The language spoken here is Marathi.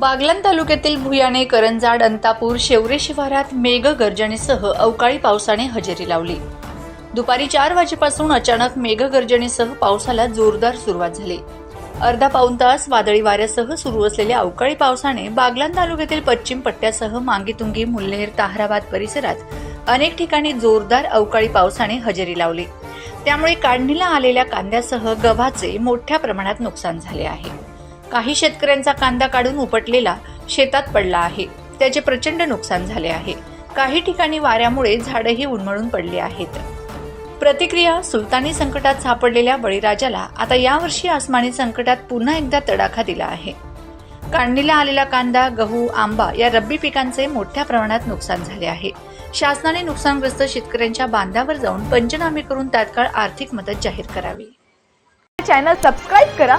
बागलाण तालुक्यातील भुयाणे करंजाड अंतापूर शेवरे शिवारात मेघ गर्जनेसह अवकाळी पावसाने हजेरी लावली. दुपारी चार वाजेपासून अचानक मेघगर्जनेसह पावसाला जोरदार सुरुवात झाली. अर्धा पाऊण तास वादळी वाऱ्यासह सुरू असलेल्या अवकाळी पावसाने बागलाण तालुक्यातील पश्चिम पट्ट्यासह मांगीतुंगी मुल्हेर ताहराबाद परिसरात अनेक ठिकाणी जोरदार अवकाळी पावसाने हजेरी लावली. त्यामुळे काढणीला आलेल्या कांद्यासह गव्हाचे मोठ्या प्रमाणात नुकसान झाले आहे. काही शेतकऱ्यांचा कांदा काढून उपटलेला शेतात पडला आहे. त्याचे प्रचंड नुकसान झाले आहे. काही ठिकाणी वाऱ्यामुळे झाडंही उन्मळून पडली आहेत. प्रतिक्रिया सुलतानी संकटात सापडलेल्या बळीराजाला आता यावर्षी आसमानी संकटात पुन्हा एकदा तडाखा दिला आहे. काढणीला आलेला कांदा गहू आंबा या रब्बी पिकांचे मोठ्या प्रमाणात नुकसान झाले आहे. शासनाने नुकसानग्रस्त शेतकऱ्यांच्या बांधावर जाऊन पंचनामे करून तात्काळ आर्थिक मदत जाहीर करावी. चॅनल सबस्क्राईब करा.